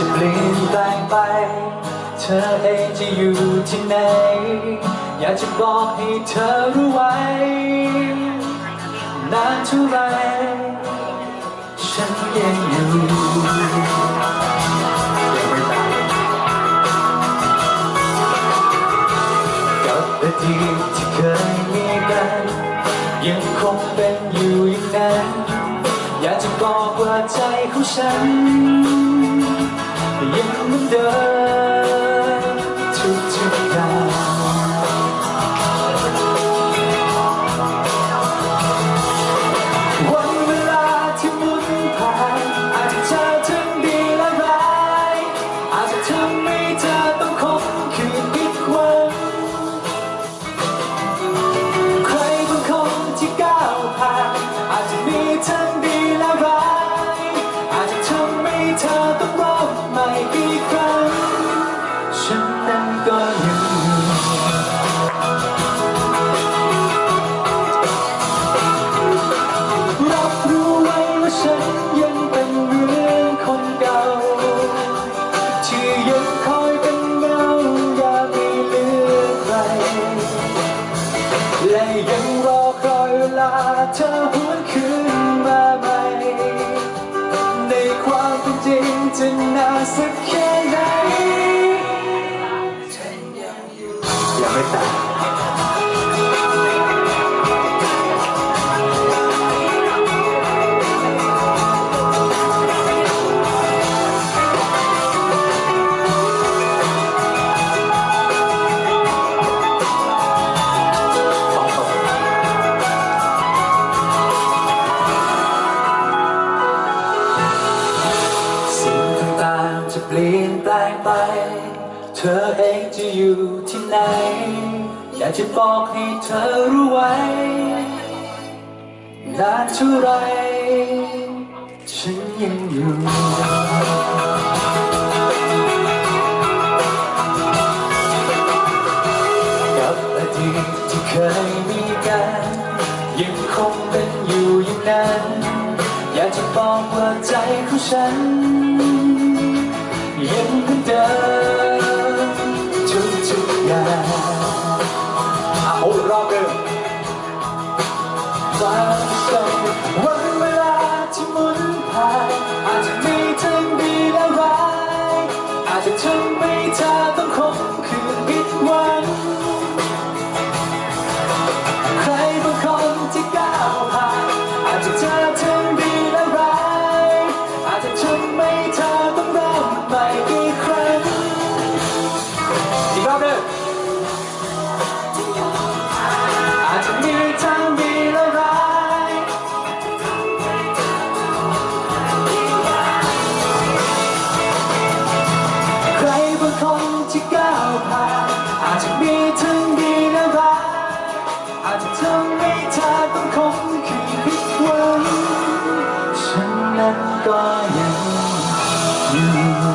จะเปลี่ยนแปลงไป เธอเองจะอยู่ที่ไหน อยากจะบอกให้เธอรู้ไว้ นานเท่าไรฉันยังอยู่ยังไม่ตายกับอดีตที่เคยมีกัน ยังคงเป็นอยู่อย่างนั้น บอกว่าใจของฉันยังเหมือนเดิม ยังรอคอยเวลาเธอหวนคืนมาใหม่ ในความเป็นจริงจะนานสักแค่ไหนยังไม่ตาย ไป เธอเองจะอยู่ที่ไหน อยากจะบอกให้เธอรู้ไว้ นานเท่าไรฉันยังอยู่กับอดีตที่เคยมีกันยังคงเป็นอยู่อย่างนั้น อยากจะบอกว่าใจของฉัน เห็นเดิมทุกๆอย่างอะโอ้รอบเดิมวันส่งวันเวลาที่หมุนผ่านอาจจะมีทั้งดีและร้ายอาจจะทำให้เธอต้องคงคืนผิดหวัง รบางคนที่ก้าวผ่านอาจจะมีทั้งดีและร้ายอาจจะทำให้เธอต้องคงคืนผิดหวังฉันนั้นก็ยังอยู่